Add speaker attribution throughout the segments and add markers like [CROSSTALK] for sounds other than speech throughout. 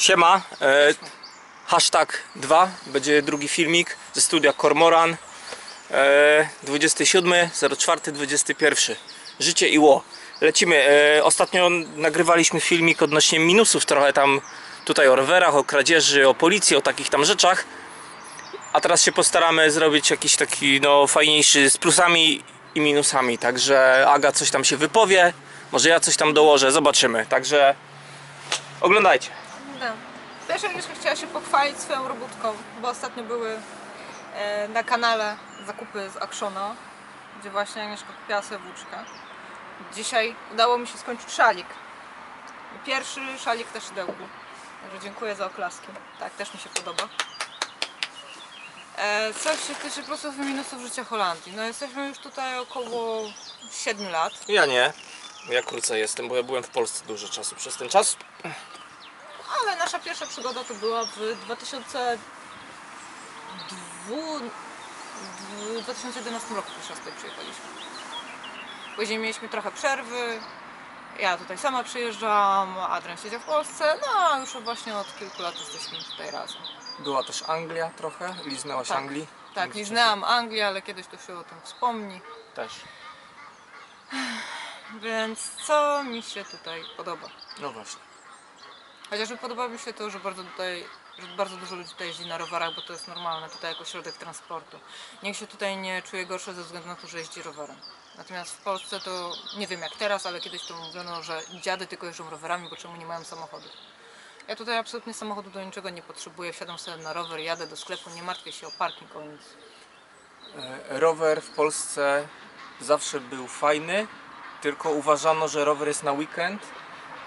Speaker 1: Siema, e, hashtag 2, będzie drugi filmik ze studia Kormoran. E, 27, 04, 21. Życie i ło. Lecimy. E, ostatnio nagrywaliśmy filmik odnośnie minusów, trochę tam tutaj o rowerach, o kradzieży, o policji, o takich tam rzeczach. A teraz się postaramy zrobić jakiś taki no, fajniejszy z plusami i minusami. Także Aga coś tam się wypowie, może ja coś tam dołożę, zobaczymy. Także oglądajcie.
Speaker 2: Też Agnieszka chciała się pochwalić swoją robótką, bo ostatnio były e, na kanale zakupy z Actiona, gdzie właśnie Agnieszka kupiła sobie włóczkę. Dzisiaj udało mi się skończyć szalik. Pierwszy szalik też szydełku. Także dziękuję za oklaski. Tak, też mi się podoba. E, co się tyczy plusów i minusów życia Holandii. No jesteśmy już tutaj około 7 lat.
Speaker 1: Ja nie. Ja krócej jestem, bo ja byłem w Polsce dużo czasu przez ten czas.
Speaker 2: Nasza pierwsza przygoda to była w 2002, w 2011 roku pierwszy raz tutaj przyjechaliśmy. Później mieliśmy trochę przerwy. Ja tutaj sama przyjeżdżam, Adrian siedział w Polsce, no a już właśnie od kilku lat jesteśmy tutaj razem.
Speaker 1: Była też Anglia trochę, liznęłaś
Speaker 2: Tak.
Speaker 1: Anglii.
Speaker 2: Tak, nie znałam Anglii, ale kiedyś to się o tym wspomni.
Speaker 1: Też.
Speaker 2: Więc co mi się tutaj podoba?
Speaker 1: No właśnie.
Speaker 2: Chociażby podoba mi się to, że bardzo tutaj, że bardzo dużo ludzi tutaj jeździ na rowerach, bo to jest normalne tutaj jako środek transportu. Nikt się tutaj nie czuje gorszy ze względu na to, że jeździ rowerem. Natomiast w Polsce to nie wiem jak teraz, ale kiedyś to mówiono, że dziady tylko jeżdżą rowerami, bo czemu nie mają samochodów. Ja tutaj absolutnie samochodu do niczego nie potrzebuję, wsiadam sobie na rower, jadę do sklepu, nie martwię się o parking, o nic.
Speaker 1: E, Rower w Polsce zawsze był fajny, tylko uważano, że rower jest na weekend,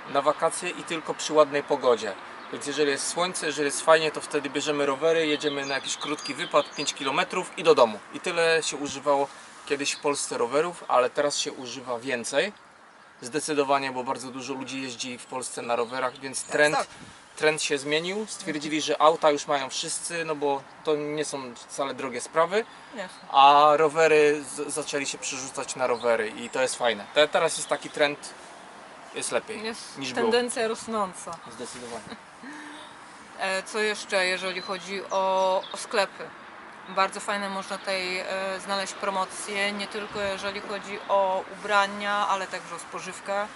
Speaker 1: na wakacje i tylko przy ładnej pogodzie. Więc jeżeli jest słońce, jeżeli jest fajnie, to wtedy bierzemy rowery, jedziemy na jakiś krótki wypad, 5 km i do domu. I tyle się używało kiedyś w Polsce rowerów, ale teraz się używa więcej. Zdecydowanie, bo bardzo dużo ludzi jeździ w Polsce na rowerach, więc trend,
Speaker 2: tak.
Speaker 1: trend się zmienił. Stwierdzili, że auta już mają wszyscy, no bo to nie są wcale drogie sprawy a rowery zaczęli się przerzucać na rowery i to jest fajne. Te, teraz jest taki trend, jest lepiej
Speaker 2: Jest
Speaker 1: niż było.
Speaker 2: tendencja rosnąca.
Speaker 1: Zdecydowanie.
Speaker 2: E, Co jeszcze, jeżeli chodzi o, o sklepy? Bardzo fajne można tutaj e, znaleźć promocje, nie tylko jeżeli chodzi o ubrania, ale także o spożywkę.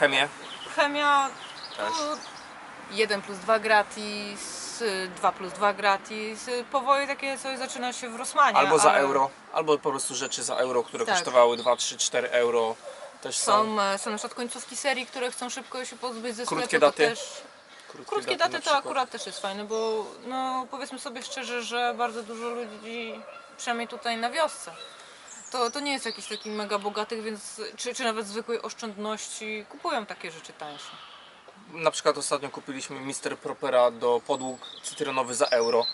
Speaker 1: Chemię
Speaker 2: Chemia
Speaker 1: też.
Speaker 2: 1 plus 2 gratis, y, 2 plus 2 gratis. y, Powoli takie coś zaczyna się w Rosmanie.
Speaker 1: Albo za
Speaker 2: ale
Speaker 1: euro, albo po prostu rzeczy za euro, które
Speaker 2: Tak.
Speaker 1: kosztowały 2, 3, 4 euro też są.
Speaker 2: Są, e, są na przykład końcówki serii, które chcą szybko się pozbyć ze
Speaker 1: Krótkie
Speaker 2: sklepu. to
Speaker 1: daty.
Speaker 2: Też,
Speaker 1: Krótkie
Speaker 2: Krótkie
Speaker 1: daty na
Speaker 2: to
Speaker 1: przykład.
Speaker 2: akurat też jest fajne, bo no, powiedzmy sobie szczerze, że bardzo dużo ludzi, przynajmniej tutaj na wiosce, to, to nie jest jakiś taki mega bogatych, więc czy, czy nawet zwykłej oszczędności kupują takie rzeczy tańsze.
Speaker 1: Na przykład ostatnio kupiliśmy Mister Propera do podłóg cytrynowy za euro,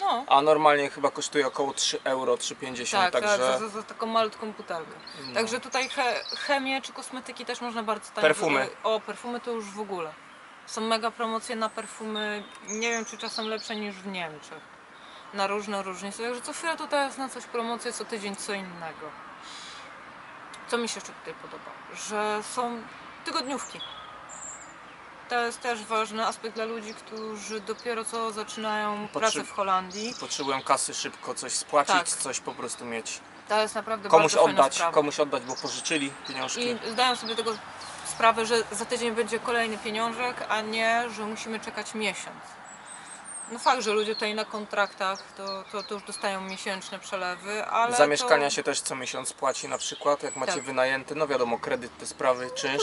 Speaker 2: No,
Speaker 1: a normalnie chyba kosztuje około 3 euro, 3,50
Speaker 2: tak,
Speaker 1: także
Speaker 2: tak za, za, taką malutką butelkę.
Speaker 1: No.
Speaker 2: Także tutaj he, chemię czy kosmetyki też można bardzo tańsze.
Speaker 1: Perfumy.
Speaker 2: O, perfumy to już w ogóle. Są mega promocje na perfumy, nie wiem czy czasem lepsze niż w Niemczech. Na różne różnice. Także co chwilę tutaj jest na coś promocja, co tydzień co innego. Co mi się jeszcze tutaj podoba? Że są tygodniówki. To jest też ważny aspekt dla ludzi, którzy dopiero co zaczynają pracę w Holandii.
Speaker 1: potrzebują kasy szybko coś spłacić,
Speaker 2: Tak.
Speaker 1: coś po prostu mieć.
Speaker 2: To jest naprawdę
Speaker 1: Komuś
Speaker 2: bardzo
Speaker 1: oddać,
Speaker 2: sprawa.
Speaker 1: komuś oddać, bo pożyczyli pieniążki.
Speaker 2: I zdają sobie tego sprawę, że za tydzień będzie kolejny pieniążek, a nie, że musimy czekać miesiąc. No fakt, że ludzie tutaj na kontraktach to, to, to już dostają miesięczne przelewy, ale
Speaker 1: Za mieszkania
Speaker 2: to,
Speaker 1: się też co miesiąc płaci na przykład, jak macie
Speaker 2: Tak.
Speaker 1: wynajęty, no wiadomo, kredyt, te sprawy, czynsz.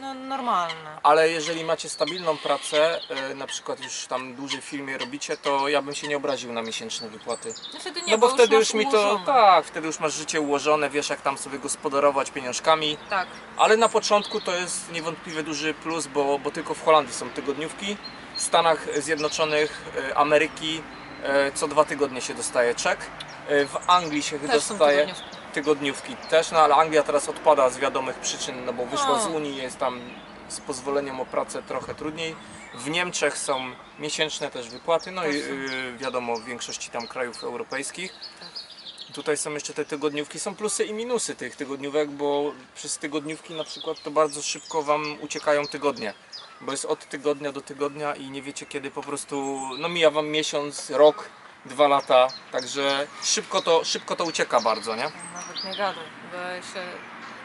Speaker 2: No, normalne.
Speaker 1: Ale jeżeli macie stabilną pracę, e, na przykład już tam w filmie robicie, to ja bym się nie obraził na miesięczne wypłaty.
Speaker 2: No wtedy nie,
Speaker 1: No bo wtedy
Speaker 2: masz
Speaker 1: już mi to,
Speaker 2: ułożone.
Speaker 1: tak, wtedy już masz życie ułożone, wiesz jak tam sobie gospodarować pieniążkami.
Speaker 2: Tak,
Speaker 1: Ale na początku to jest niewątpliwie duży plus, bo, bo tylko w Holandii są tygodniówki. W Stanach Zjednoczonych e, Ameryki e, co dwa tygodnie się dostaje czek. E, W Anglii się
Speaker 2: Też są
Speaker 1: dostaje
Speaker 2: tygodniówki.
Speaker 1: Tygodniówki też, no ale Anglia teraz odpada z wiadomych przyczyn, no bo wyszła z Unii, jest tam z pozwoleniem o pracę trochę trudniej. W Niemczech są miesięczne też wypłaty, no i y, wiadomo w większości tam krajów europejskich. Tutaj są jeszcze te tygodniówki, są plusy i minusy tych tygodniówek, bo przez tygodniówki na przykład to bardzo szybko Wam uciekają tygodnie. bo jest od tygodnia do tygodnia i nie wiecie kiedy po prostu, no mija wam miesiąc, rok, dwa lata, także szybko to, szybko to ucieka bardzo, nie?
Speaker 2: Nie gadaj, bo ja się...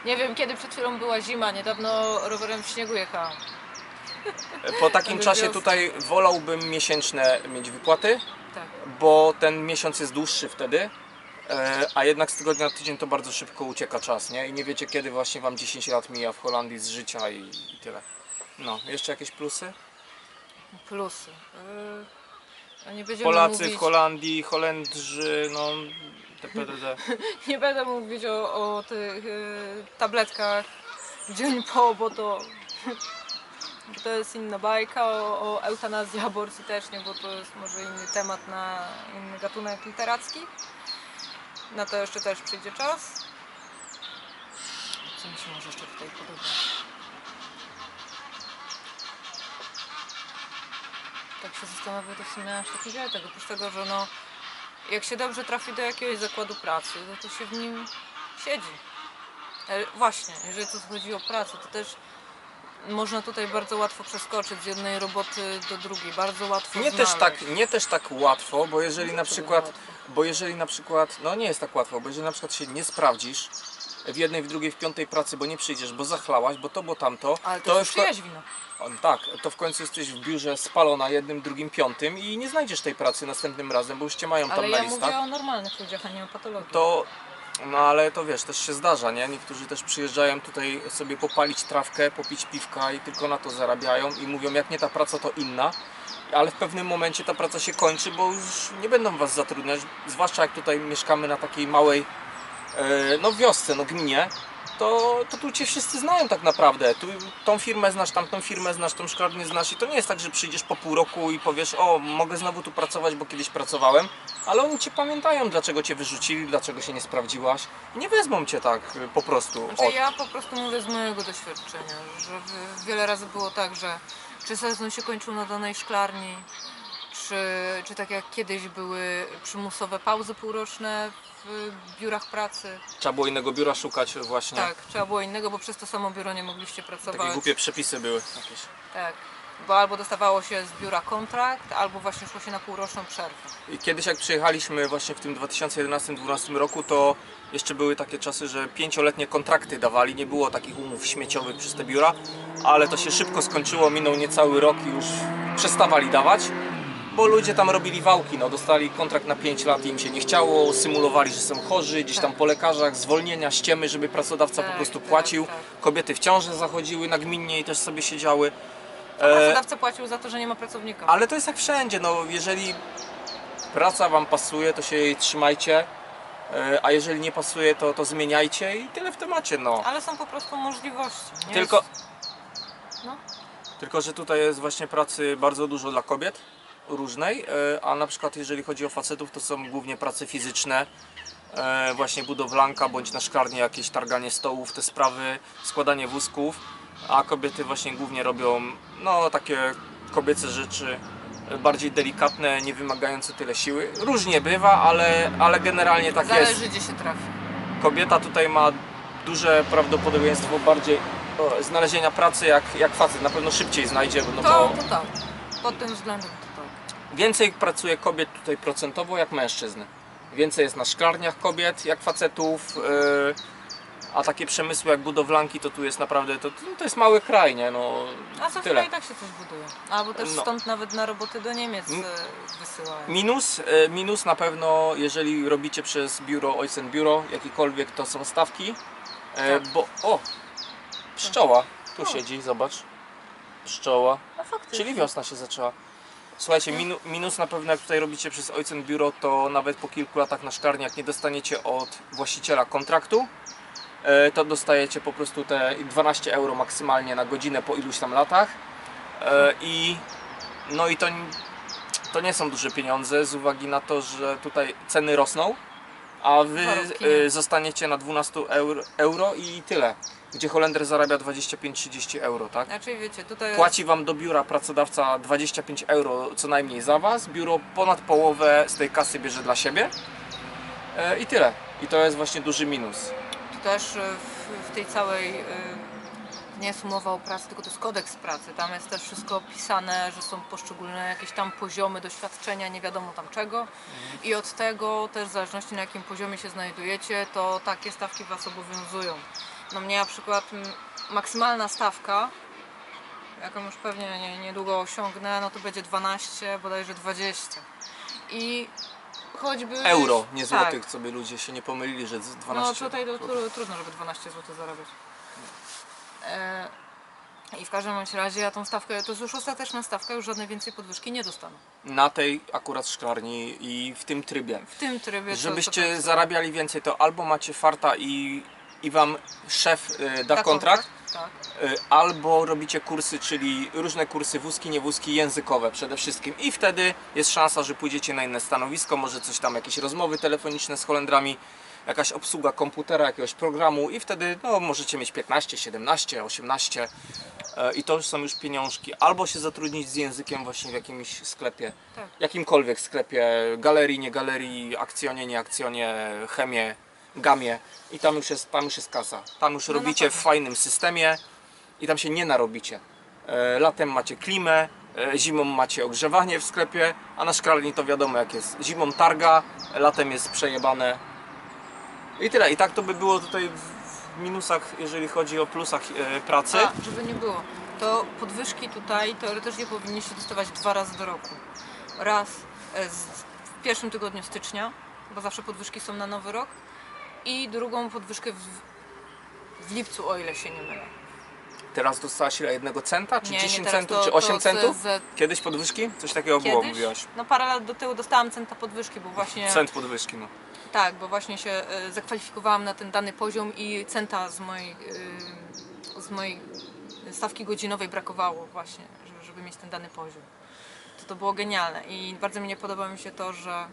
Speaker 2: Nie wiem kiedy przed chwilą była zima, niedawno rowerem w śniegu jechałam. [LAUGHS]
Speaker 1: Po takim czasie
Speaker 2: wiosna.
Speaker 1: tutaj wolałbym miesięczne mieć wypłaty,
Speaker 2: Tak.
Speaker 1: bo ten miesiąc jest dłuższy wtedy, e, a jednak z tygodnia na tydzień to bardzo szybko ucieka czas, nie? I nie wiecie kiedy właśnie wam 10 lat mija w Holandii z życia i, i tyle. No, jeszcze jakieś plusy?
Speaker 2: Plusy. Yy, a nie będziemy
Speaker 1: Polacy
Speaker 2: mówić...
Speaker 1: w Holandii, Holendrzy, no [LAUGHS]
Speaker 2: Nie będę mówić o, o tych y, tabletkach dzień po, bo to, bo to jest inna bajka, o, o eutanazji, aborcji też nie, bo to jest może inny temat na inny gatunek literacki. Na to jeszcze też przyjdzie czas. Co mi się może jeszcze tutaj podoba? Tak się zastanawiam, to w sumie aż taki wiele tego, oprócz tego, że no jak się dobrze trafi do jakiegoś zakładu pracy, no to się w nim siedzi. Ale właśnie, jeżeli tu chodzi o pracę, to też można tutaj bardzo łatwo przeskoczyć z jednej roboty do drugiej, bardzo łatwo
Speaker 1: Nie też, tak, nie też tak łatwo, bo jeżeli na
Speaker 2: to
Speaker 1: przykład,
Speaker 2: łatwo?
Speaker 1: bo jeżeli na przykład, no nie jest tak łatwo, bo jeżeli na przykład się nie sprawdzisz w jednej, w drugiej, w piątej pracy, bo nie przyjdziesz, bo zachlałaś, bo to, bo tamto,
Speaker 2: Ale to,
Speaker 1: to
Speaker 2: jest
Speaker 1: w,
Speaker 2: czyjaś wina.
Speaker 1: O, Tak, to w końcu jesteś w biurze spalona jednym, drugim, piątym i nie znajdziesz tej pracy następnym razem, bo już cię mają tam
Speaker 2: Ale
Speaker 1: na
Speaker 2: ja
Speaker 1: listach.
Speaker 2: mówię o normalnych ludziach, a nie o patologii.
Speaker 1: To, no ale to wiesz, też się zdarza, nie? Niektórzy też przyjeżdżają tutaj sobie popalić trawkę, popić piwka i tylko na to zarabiają i mówią, jak nie ta praca, to inna. Ale w pewnym momencie ta praca się kończy, bo już nie będą was zatrudniać, zwłaszcza jak tutaj mieszkamy na takiej małej, no wiosce, no gminie, to, to tu cię wszyscy znają tak naprawdę. Tu tą firmę znasz, tamtą firmę znasz, tą szklarnię znasz i to nie jest tak, że przyjdziesz po pół roku i powiesz, o mogę znowu tu pracować, bo kiedyś pracowałem, ale oni cię pamiętają, dlaczego cię wyrzucili, dlaczego się nie sprawdziłaś i nie wezmą cię tak y, po prostu.
Speaker 2: Znaczy
Speaker 1: od-
Speaker 2: ja po prostu mówię z mojego doświadczenia, że wiele razy było tak, że czy sezon się kończył na danej szklarni, czy, czy tak jak kiedyś były przymusowe pauzy półroczne w biurach pracy.
Speaker 1: Trzeba było innego biura szukać właśnie.
Speaker 2: Tak, trzeba było innego, bo przez to samo biuro nie mogliście pracować.
Speaker 1: Takie głupie przepisy były jakieś.
Speaker 2: Tak, bo albo dostawało się z biura kontrakt, albo właśnie szło się na półroczną przerwę.
Speaker 1: I kiedyś jak przyjechaliśmy właśnie w tym 2011-2012 roku, to jeszcze były takie czasy, że pięcioletnie kontrakty dawali, nie było takich umów śmieciowych przez te biura, ale to się szybko skończyło, minął niecały rok i już przestawali dawać, bo ludzie tam robili wałki, no dostali kontrakt na 5 lat i im się nie chciało, symulowali, że są chorzy, gdzieś tam po lekarzach, zwolnienia, ściemy, żeby pracodawca po
Speaker 2: Tak,
Speaker 1: prostu
Speaker 2: tak,
Speaker 1: płacił,
Speaker 2: tak.
Speaker 1: kobiety w ciąży zachodziły nagminnie i też sobie siedziały. E,
Speaker 2: pracodawca płacił za to, że nie ma pracownika.
Speaker 1: ale to jest jak wszędzie, no jeżeli praca Wam pasuje, to się jej trzymajcie, e, a jeżeli nie pasuje, to, to zmieniajcie i tyle w temacie, no.
Speaker 2: Ale są po prostu możliwości. Nie
Speaker 1: Tylko,
Speaker 2: Jest... No.
Speaker 1: tylko, że tutaj jest właśnie pracy bardzo dużo dla kobiet, różnej, e, a na przykład jeżeli chodzi o facetów, to są głównie prace fizyczne, e, właśnie budowlanka, bądź na szklarni jakieś targanie stołów, te sprawy, składanie wózków, a kobiety właśnie głównie robią, no, takie kobiece rzeczy, e, bardziej delikatne, nie wymagające tyle siły. Różnie bywa, ale, ale generalnie tak jest.
Speaker 2: Zależy gdzie się trafi.
Speaker 1: Kobieta tutaj ma duże prawdopodobieństwo bardziej o, znalezienia pracy jak, jak facet. Na pewno szybciej znajdzie, no
Speaker 2: To,
Speaker 1: bo
Speaker 2: to tak. Pod tym względem to tak.
Speaker 1: Więcej pracuje kobiet tutaj procentowo jak mężczyzn. Więcej jest na szklarniach kobiet jak facetów, yy, a takie przemysły jak budowlanki to tu jest naprawdę, to, to jest mały kraj, nie? No,
Speaker 2: A co
Speaker 1: tyle.
Speaker 2: i tak się coś buduje. Albo też
Speaker 1: No.
Speaker 2: stąd nawet na roboty do Niemiec e, wysyłają.
Speaker 1: Minus, e, minus na pewno, jeżeli robicie przez biuro Ojcen Biuro, jakikolwiek to są stawki, e,
Speaker 2: Tak.
Speaker 1: bo o, pszczoła tu
Speaker 2: O.
Speaker 1: siedzi, zobacz, pszczoła,
Speaker 2: A faktycznie.
Speaker 1: czyli wiosna się zaczęła. Słuchajcie, minu, minus na pewno jak tutaj robicie przez Ojcen Biuro, to nawet po kilku latach na szklarni, jak nie dostaniecie od właściciela kontraktu, e, to dostajecie po prostu te 12 euro maksymalnie na godzinę po iluś tam latach E, i no i to, to nie są duże pieniądze z uwagi na to, że tutaj ceny rosną, a wy e,
Speaker 2: nie.
Speaker 1: zostaniecie na 12 euro, euro i tyle. Gdzie Holender zarabia 25-30 euro, tak?
Speaker 2: Znaczy wiecie, tutaj
Speaker 1: Płaci wam do biura pracodawca 25 euro co najmniej za was. Biuro ponad połowę z tej kasy bierze dla siebie. E, I tyle. I to jest właśnie duży minus.
Speaker 2: tu też e, w, w tej całej e, nie jest umowa o pracy, tylko to jest kodeks pracy. Tam jest też wszystko opisane, że są poszczególne jakieś tam poziomy doświadczenia, nie wiadomo tam czego. I od tego też w zależności na jakim poziomie się znajdujecie, to takie stawki Was obowiązują. No mnie na przykład maksymalna stawka, jaką już pewnie nie, niedługo osiągnę, no to będzie 12, bodajże 20. I choćby...
Speaker 1: Euro, nie
Speaker 2: Tak.
Speaker 1: złotych, co by ludzie się nie pomylili, że z 12
Speaker 2: No tutaj to, trudno, żeby 12 zł zarabiać. E, I w każdym bądź razie ja tą stawkę, to jest już ostateczna stawka, już żadnej więcej podwyżki nie dostanę.
Speaker 1: Na tej akurat szklarni i w tym trybie.
Speaker 2: W tym trybie.
Speaker 1: Żebyście
Speaker 2: co-
Speaker 1: zarabiali więcej, to albo macie farta i, i wam szef y, da,
Speaker 2: Da
Speaker 1: kontrakt,
Speaker 2: Tak.
Speaker 1: y, albo robicie kursy, czyli różne kursy wózki, niewózki, językowe przede wszystkim. I wtedy jest szansa, że pójdziecie na inne stanowisko, może coś tam, jakieś rozmowy telefoniczne z Holendrami, jakaś obsługa komputera, jakiegoś programu i wtedy no, możecie mieć 15, 17, 18 e, i to już są już pieniążki. Albo się zatrudnić z językiem właśnie w jakimś sklepie,
Speaker 2: Tak.
Speaker 1: jakimkolwiek sklepie, galerii, nie galerii, akcjonie, nie akcjonie, chemie, gamie i tam już jest, tam już jest kasa. Tam już
Speaker 2: No
Speaker 1: robicie w fajnym systemie i tam się nie narobicie. E, Latem macie klimę, e, zimą macie ogrzewanie w sklepie, a na szklarni to wiadomo jak jest. Zimą targa, latem jest przejebane. I tyle. I tak to by było tutaj w w minusach, jeżeli chodzi o plusach e, pracy.
Speaker 2: A, żeby nie było, to podwyżki tutaj teoretycznie powinniście dostawać dwa razy do roku. Raz e, z, w pierwszym tygodniu stycznia, bo zawsze podwyżki są na nowy rok, i drugą podwyżkę w, w lipcu, o ile się nie mylę.
Speaker 1: Teraz dostałaś ile? Jednego centa? Czy
Speaker 2: Nie, nie,
Speaker 1: 10
Speaker 2: teraz
Speaker 1: centów?
Speaker 2: to-
Speaker 1: czy
Speaker 2: to
Speaker 1: 8
Speaker 2: z-
Speaker 1: centów?
Speaker 2: z-
Speaker 1: Kiedyś podwyżki? Coś takiego było, mówiłaś.
Speaker 2: no parę lat do tyłu dostałam centa podwyżki, bo właśnie...
Speaker 1: Cent podwyżki, no.
Speaker 2: Tak, bo właśnie się e, zakwalifikowałam na ten dany poziom i centa z mojej, e, z mojej stawki godzinowej brakowało właśnie, żeby, żeby mieć ten dany poziom. To to było genialne i bardzo mi nie podoba mi się to, że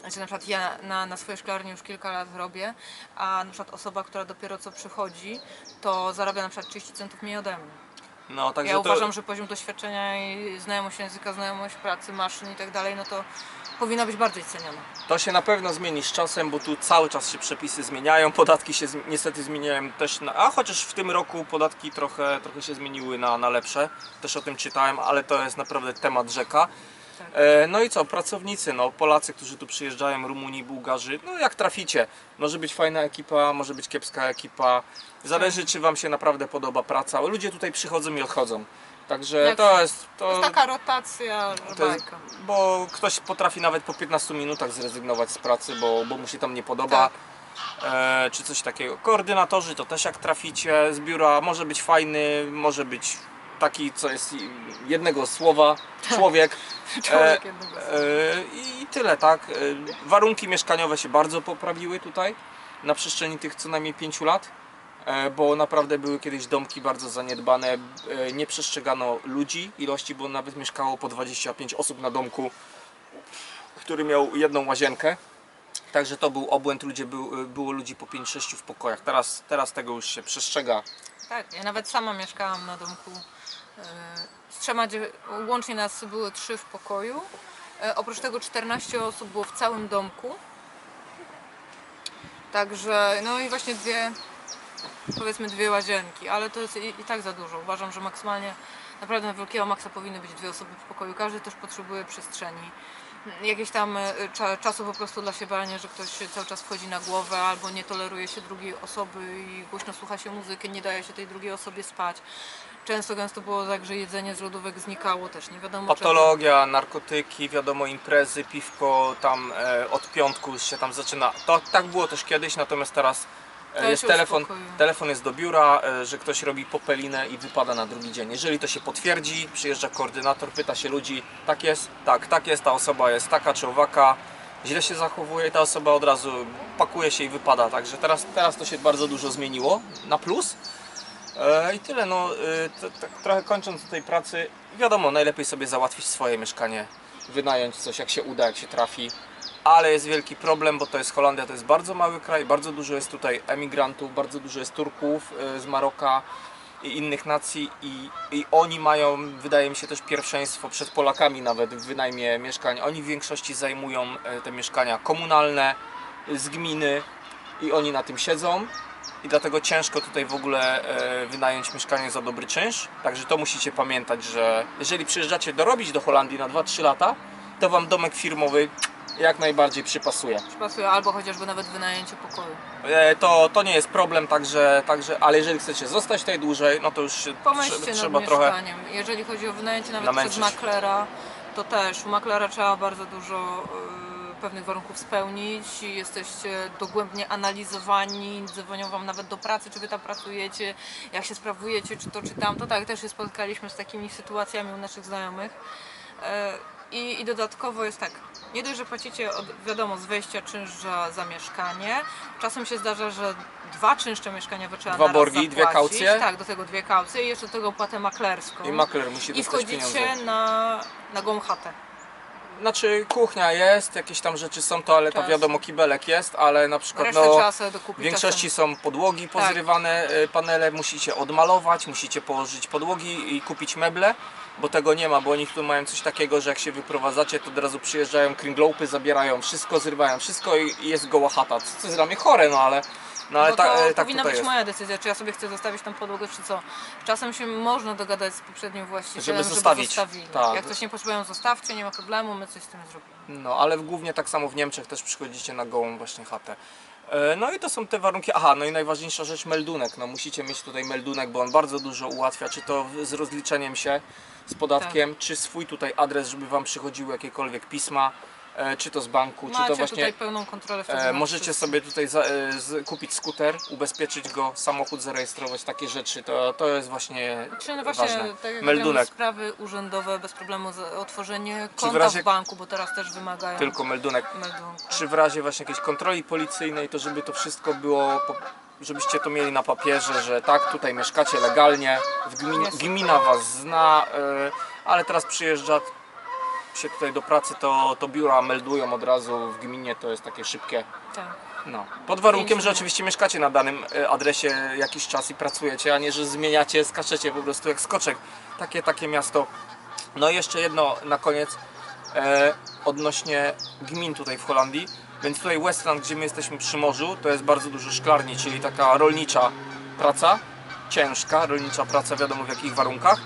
Speaker 2: znaczy na przykład ja na, na swojej szklarni już kilka lat robię, a na przykład osoba, która dopiero co przychodzi, to zarabia na przykład 30 centów mniej ode mnie.
Speaker 1: No, także
Speaker 2: Ja
Speaker 1: to...
Speaker 2: uważam, że poziom doświadczenia i znajomość języka, znajomość pracy, maszyn i tak dalej, no to powinna być bardziej ceniona.
Speaker 1: To się na pewno zmieni z czasem, bo tu cały czas się przepisy zmieniają, [LAUGHS] podatki się niestety zmieniają też, na, a chociaż w tym roku podatki trochę, trochę się zmieniły na, na lepsze, też o tym czytałem, ale to jest naprawdę temat rzeka.
Speaker 2: Tak.
Speaker 1: E, no i co, pracownicy, no Polacy, którzy tu przyjeżdżają, Rumuni, Bułgarzy, no jak traficie, może być fajna ekipa, może być kiepska ekipa, zależy czy Wam się naprawdę podoba praca, ludzie tutaj przychodzą i odchodzą, także to jest,
Speaker 2: To
Speaker 1: to,
Speaker 2: jest taka rotacja,
Speaker 1: to jest, bo ktoś potrafi nawet po 15 minutach zrezygnować z pracy, bo, bo mu się tam nie podoba.
Speaker 2: Tak.
Speaker 1: E, czy coś takiego. Koordynatorzy to też jak traficie z biura może być fajny, może być taki, co jest jednego słowa, człowiek. [LAUGHS]
Speaker 2: Człowiek
Speaker 1: E, E, I tyle, tak. E, Warunki mieszkaniowe się bardzo poprawiły tutaj na przestrzeni tych co najmniej 5 lat, e, bo naprawdę były kiedyś domki bardzo zaniedbane, e, nie przestrzegano ludzi, ilości, bo nawet mieszkało po 25 osób na domku, który miał jedną łazienkę. Także to był obłęd, ludzie był, było ludzi po 5-6 w pokojach. Teraz, teraz tego już się przestrzega.
Speaker 2: Tak, ja nawet sama mieszkałam na domku z trzema, dziew- łącznie nas były trzy w pokoju. E, Oprócz tego 14 osób było w całym domku. Także, no i właśnie dwie, powiedzmy dwie łazienki, ale to jest i, i tak za dużo. Uważam, że maksymalnie, naprawdę na wielkiego maksa powinny być dwie osoby w pokoju. Każdy też potrzebuje przestrzeni. Jakieś tam e, cza, czasu po prostu dla siebie, nie, że ktoś cały czas wchodzi na głowę albo nie toleruje się drugiej osoby i głośno słucha się muzyki, nie daje się tej drugiej osobie spać. Często gęsto było tak, że jedzenie z lodówek znikało też, nie wiadomo czego.
Speaker 1: Patologia, narkotyki, wiadomo, imprezy, piwko, tam e, od piątku się tam zaczyna. To tak było też kiedyś, natomiast teraz
Speaker 2: To
Speaker 1: jest telefon, telefon jest do biura, e, że ktoś robi popelinę i wypada na drugi dzień. Jeżeli to się potwierdzi, przyjeżdża koordynator, pyta się ludzi, tak jest, tak, tak jest, ta osoba jest taka czy owaka, źle się zachowuje i ta osoba od razu pakuje się i wypada. Także teraz, teraz to się bardzo dużo zmieniło na plus. E, I tyle, no e, tak trochę kończąc tej pracy, wiadomo, najlepiej sobie załatwić swoje mieszkanie, wynająć coś jak się uda, jak się trafi, ale jest wielki problem, bo to jest Holandia, to jest bardzo mały kraj, bardzo dużo jest tutaj emigrantów, bardzo dużo jest Turków e, z Maroka i innych nacji i, i oni mają, wydaje mi się, też pierwszeństwo przed Polakami nawet w wynajmie mieszkań. Oni w większości zajmują e, te mieszkania komunalne z gminy i oni na tym siedzą i dlatego ciężko tutaj w ogóle e, wynająć mieszkanie za dobry czynsz. Także to musicie pamiętać, że jeżeli przyjeżdżacie dorobić do Holandii na 2-3 lata, to wam domek firmowy jak najbardziej przypasuje.
Speaker 2: Pasuje, albo chociażby nawet wynajęcie pokoju.
Speaker 1: E, to, to nie jest problem, także, także, ale jeżeli chcecie zostać tutaj dłużej, no to już
Speaker 2: Pomyślcie
Speaker 1: trze- trzeba trochę.
Speaker 2: Jeżeli chodzi o wynajęcie nawet
Speaker 1: namęczyć.
Speaker 2: przez maklera, to też u maklera trzeba bardzo dużo y, pewnych warunków spełnić. i Jesteście dogłębnie analizowani, dzwonią wam nawet do pracy, czy wy tam pracujecie, jak się sprawujecie, czy to, czy tamto. Tak, też się spotkaliśmy z takimi sytuacjami u naszych znajomych. E, I, I dodatkowo jest tak, nie dość, że płacicie od, wiadomo z wejścia czynsz za, za mieszkanie, czasem się zdarza, że dwa czynsze mieszkaniowe trzeba
Speaker 1: Dwa borgi, dwie
Speaker 2: zapłacić.
Speaker 1: kaucje.
Speaker 2: Tak, do tego dwie kaucje i jeszcze do tego opłatę maklerską.
Speaker 1: I makler musi
Speaker 2: I
Speaker 1: dostać pieniądze.
Speaker 2: wchodzicie na, na gołą chatę.
Speaker 1: Znaczy kuchnia jest, jakieś tam rzeczy są, toaleta
Speaker 2: Czas.
Speaker 1: wiadomo, kibelek jest, ale na przykład
Speaker 2: Resztę
Speaker 1: no,
Speaker 2: trzeba sobie dokupić
Speaker 1: w większości są podłogi pozrywane, y, panele musicie odmalować, musicie położyć podłogi i kupić meble, bo tego nie ma, bo oni tu mają coś takiego, że jak się wyprowadzacie, to od razu przyjeżdżają kringloupy, zabierają wszystko, zrywają wszystko i jest goła chata. Co jest dla mnie chore, no ale, no, ale ta,
Speaker 2: to
Speaker 1: e, tak
Speaker 2: powinna być
Speaker 1: jest.
Speaker 2: moja decyzja, czy ja sobie chcę zostawić tą podłogę, czy co. Czasem się można dogadać z poprzednim właścicielem,
Speaker 1: Żeby
Speaker 2: żeby,
Speaker 1: zostawić.
Speaker 2: zostawili.
Speaker 1: Tak.
Speaker 2: Jak coś nie potrzebują, zostawcie, nie ma problemu, my coś z tym zrobimy.
Speaker 1: No, ale głównie tak samo w Niemczech też przychodzicie na gołą właśnie chatę. E, No i to są te warunki. Aha, no i najważniejsza rzecz meldunek. No musicie mieć tutaj meldunek, bo on bardzo dużo ułatwia, czy to z rozliczeniem się z podatkiem, czy swój tutaj adres, żeby wam przychodziły jakiekolwiek pisma, czy to z banku, czy
Speaker 2: Macie
Speaker 1: to właśnie
Speaker 2: tutaj pełną kontrolę wtedy
Speaker 1: e, możecie sobie tutaj za, e, z, kupić skuter, ubezpieczyć go, samochód zarejestrować, takie rzeczy. To, to jest właśnie
Speaker 2: Czy no właśnie,
Speaker 1: ważne.
Speaker 2: tak jak
Speaker 1: Meldunek.
Speaker 2: Sprawy urzędowe bez problemu otworzenie
Speaker 1: Czy w
Speaker 2: konta
Speaker 1: razie-
Speaker 2: w banku, bo teraz też wymagają
Speaker 1: Tylko meldunek.
Speaker 2: meldunku.
Speaker 1: czy w razie właśnie jakiejś kontroli policyjnej, to żeby to wszystko było, po- żebyście to mieli na papierze, że tak, tutaj mieszkacie legalnie, w gmin, gmina was zna, y, ale teraz przyjeżdża się tutaj do pracy, to, to biura meldują od razu w gminie, to jest takie szybkie.
Speaker 2: Tak.
Speaker 1: No. Pod warunkiem, że oczywiście mieszkacie na danym y, adresie jakiś czas i pracujecie, a nie, że zmieniacie, skaczecie po prostu jak skoczek. Takie, takie miasto. No i jeszcze jedno na koniec e, odnośnie gmin tutaj w Holandii. Więc tutaj Westland, gdzie my jesteśmy przy morzu, to jest bardzo dużo szklarni, czyli taka rolnicza praca, ciężka rolnicza praca, wiadomo w jakich warunkach.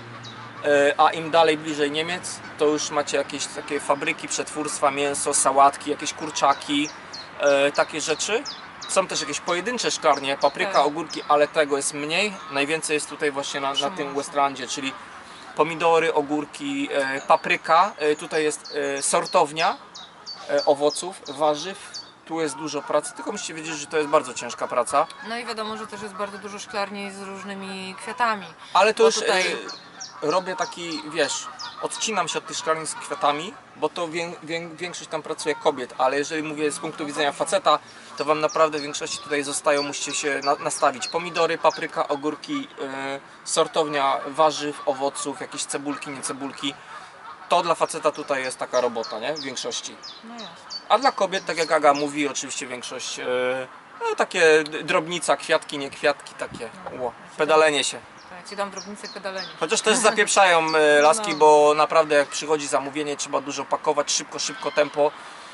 Speaker 1: E, A im dalej bliżej Niemiec, to już macie jakieś takie fabryki, przetwórstwa, mięso, sałatki, jakieś kurczaki, e, takie rzeczy. Są też jakieś pojedyncze szklarnie, papryka,
Speaker 2: Tak.
Speaker 1: ogórki, ale tego jest mniej. Najwięcej jest tutaj właśnie na, na tym. Westlandzie, czyli pomidory, ogórki, e, papryka. Tutaj jest sortownia owoców, warzyw. Tu jest dużo pracy, tylko musicie wiedzieć, że to jest bardzo ciężka praca.
Speaker 2: No i wiadomo, że też jest bardzo dużo szklarni z różnymi kwiatami.
Speaker 1: Ale to
Speaker 2: Bo
Speaker 1: już
Speaker 2: tutaj-
Speaker 1: robię taki, wiesz, odcinam się od tych szklarni z kwiatami, bo to wię, wię, większość tam pracuje kobiet, ale jeżeli mówię z punktu widzenia faceta, to wam naprawdę w większości tutaj zostają, musicie się na, nastawić. Pomidory, papryka, ogórki, e, sortownia warzyw, owoców, jakieś cebulki, nie cebulki. To dla faceta tutaj jest taka robota, nie? W większości.
Speaker 2: No.
Speaker 1: A dla kobiet, tak jak Aga mówi, oczywiście większość e, no, takie drobnica, kwiatki, nie kwiatki, takie ło, pedalenie się.
Speaker 2: Ci dam drobnicę pedalenia.
Speaker 1: Chociaż też zapieprzają e, laski,
Speaker 2: No.
Speaker 1: bo naprawdę jak przychodzi zamówienie, trzeba dużo pakować, szybko, szybko tempo.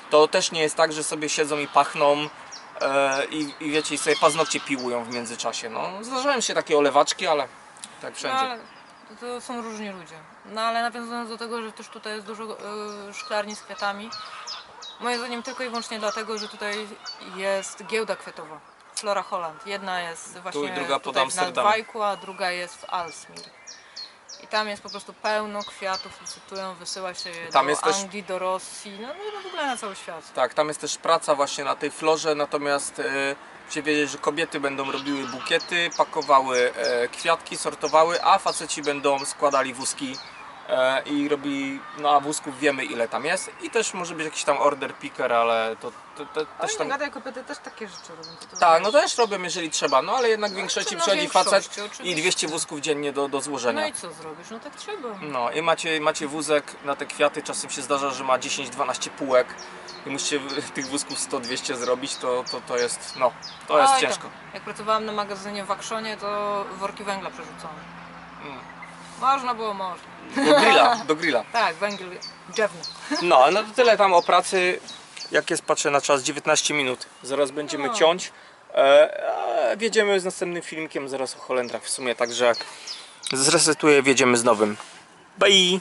Speaker 1: To też nie jest tak, że sobie siedzą i pachną e, i, i wiecie, i sobie paznokcie piłują w międzyczasie. No, zdarzają się takie olewaczki, ale tak
Speaker 2: No,
Speaker 1: wszędzie.
Speaker 2: ale to, są różni ludzie. No ale nawiązując do tego, że też tutaj jest dużo e, szklarni z kwiatami, moim zdaniem tylko i wyłącznie dlatego, że tutaj jest giełda kwiatowa. Flora Holland. Jedna jest właśnie
Speaker 1: i druga pod
Speaker 2: tutaj w a druga jest w Alsmir. I tam jest po prostu pełno kwiatów, licytują, wysyła się je
Speaker 1: Tam
Speaker 2: do
Speaker 1: jest też-
Speaker 2: Anglii, do Rosji, no, no w ogóle na cały świat.
Speaker 1: Tak, tam jest też praca właśnie na tej florze, natomiast e, musicie wiedzieć, że kobiety będą robiły bukiety, pakowały e, kwiatki, sortowały, a faceci będą składali wózki i robi, no a wózków wiemy ile tam jest i też może być jakiś tam order picker, ale to, to, to też tam...
Speaker 2: gadaj, kobiety też takie rzeczy robią. to-
Speaker 1: Tak, no też robią jeżeli trzeba, no ale jednak w większości
Speaker 2: no,
Speaker 1: przychodzi
Speaker 2: większości,
Speaker 1: facet i
Speaker 2: oczywiście.
Speaker 1: 200 wózków dziennie do, do
Speaker 2: No
Speaker 1: złożenia.
Speaker 2: i co zrobisz? No tak trzeba.
Speaker 1: No i macie, macie wózek na te kwiaty, czasem się zdarza, że ma 10-12 półek i musicie [LAUGHS] tych wózków 100-200 zrobić, to, to, to jest, no, to jest
Speaker 2: Oj, tam.
Speaker 1: ciężko.
Speaker 2: Jak pracowałam na magazynie w Akszonie, to worki węgla przerzucone.
Speaker 1: Mm.
Speaker 2: Można było, można.
Speaker 1: Do grilla, do grilla.
Speaker 2: Tak, węgiel drzewny.
Speaker 1: No, no to tyle tam o pracy. Jak jest, patrzę na czas, 19 minut. Zaraz będziemy
Speaker 2: No.
Speaker 1: ciąć. E, a wjedziemy z następnym filmikiem zaraz o Holendrach w sumie, także zresetuję, wjedziemy z nowym. Bye!